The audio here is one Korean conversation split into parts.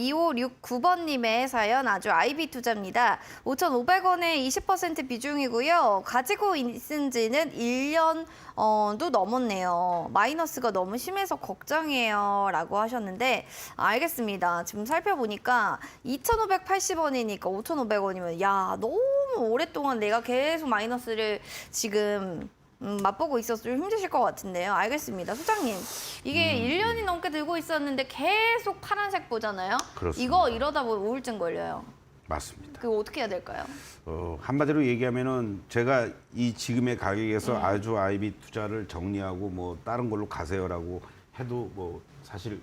2569번님의 사연 아주 아이비 투자입니다. 5,500원에 20% 비중이고요. 가지고 있은 지는 1년도 넘었네요. 마이너스가 너무 심해서 걱정이에요. 라고 하셨는데, 알겠습니다. 지금 살펴보니까 2,580원이니까 5,500원이면, 야, 너무 오랫동안 내가 계속 마이너스를 지금 음, 맛보고 있어서 좀 힘드실 것 같은데요. 알겠습니다. 소장님, 이게 음. 일 1년이 넘게 들고 있었는데 계속 파란색 보잖아요. 그렇습니다. 이거 이러다 보면 우울증 걸려요. 맞습니다. 그거 어떻게 해야 될까요? 어, 한마디로 얘기하면은 제가 이 지금의 가격에서 네. 아주 아이비 투자를 정리하고 뭐 다른 걸로 가세요라고 해도 뭐 사실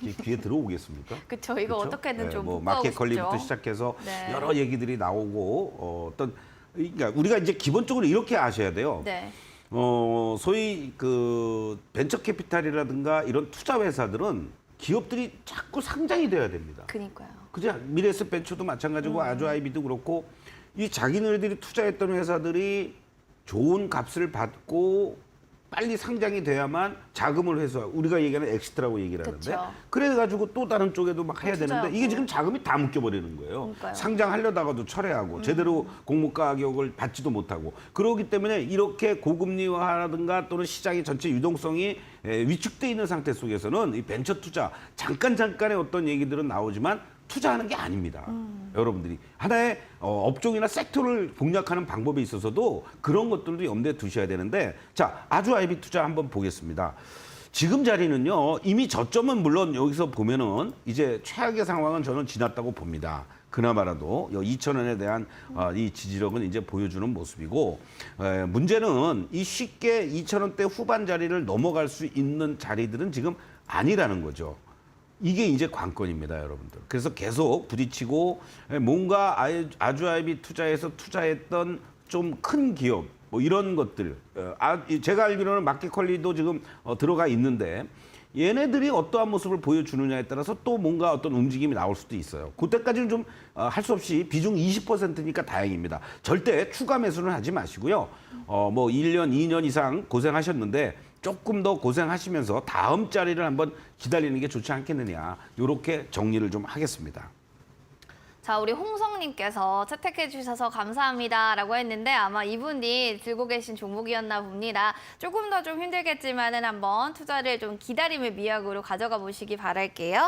이게 귀에 들어오겠습니까? 그쵸, 이거 그렇죠? 어떻게든 네, 좀뭐 복구하고 마켓 관리부터 싶죠. 시작해서 네. 여러 얘기들이 나오고 어, 어떤 그러니까 우리가 이제 기본적으로 이렇게 아셔야 돼요. 네. 어, 소위 그 벤처 캐피탈이라든가 이런 투자 회사들은 기업들이 자꾸 상장이 돼야 됩니다. 그니까요. 그죠? 미래스 벤처도 마찬가지고 아주 아이비도 그렇고 이 자기네들이 투자했던 회사들이 좋은 값을 받고 빨리 상장이 돼야만 자금을 회수 우리가 얘기하는 엑시트라고 얘기를 하는데 그쵸. 그래가지고 또 다른 쪽에도 막 해야 되는데 투자하고. 이게 지금 자금이 다 묶여버리는 거예요. 그러니까요. 음. 상장하려다가도 철회하고 제대로 공모 가격을 받지도 못하고 그러기 때문에 이렇게 고금리화라든가 또는 시장의 전체 유동성이 에, 위축돼 있는 상태 속에서는 이 벤처 투자 잠깐 잠깐의 어떤 얘기들은 나오지만 투자하는 게 아닙니다. 여러분들이 하나의 어, 업종이나 섹터를 공략하는 방법에 있어서도 그런 것들도 염두에 두셔야 되는데 자 아주 아이비 투자 한번 보겠습니다. 지금 자리는요 이미 저점은 물론 여기서 보면은 이제 최악의 상황은 저는 지났다고 봅니다. 그나마라도 2천 원에 대한 어, 이 지지력은 이제 보여주는 모습이고 에, 문제는 이 쉽게 2천 원대 후반 자리를 넘어갈 수 있는 자리들은 지금 아니라는 거죠. 이게 이제 관건입니다, 여러분들. 그래서 계속 부딪히고 에, 뭔가 아예- 아주 아이비 투자에서 투자했던 좀 큰 기업 뭐 이런 것들 어, 아, 이- 제가 알기로는 마켓컬리도 지금 어, 들어가 있는데 얘네들이 어떠한 모습을 보여주느냐에 따라서 또 뭔가 어떤 움직임이 나올 수도 있어요. 그때까지는 좀 할 수 없이 비중 20%니까 다행입니다. 절대 추가 매수는 하지 마시고요. 어, 뭐 1년, 2년 이상 고생하셨는데 조금 더 고생하시면서 다음 자리를 한번 기다리는 게 좋지 않겠느냐. 이렇게 정리를 좀 하겠습니다. 자, 우리 홍성 님께서 채택해 주셔서 감사합니다라고 했는데 아마 이분이 들고 계신 종목이었나 봅니다. 조금 더 좀 힘들겠지만은 한번 투자를 좀 기다림의 미학으로 가져가 보시기 바랄게요.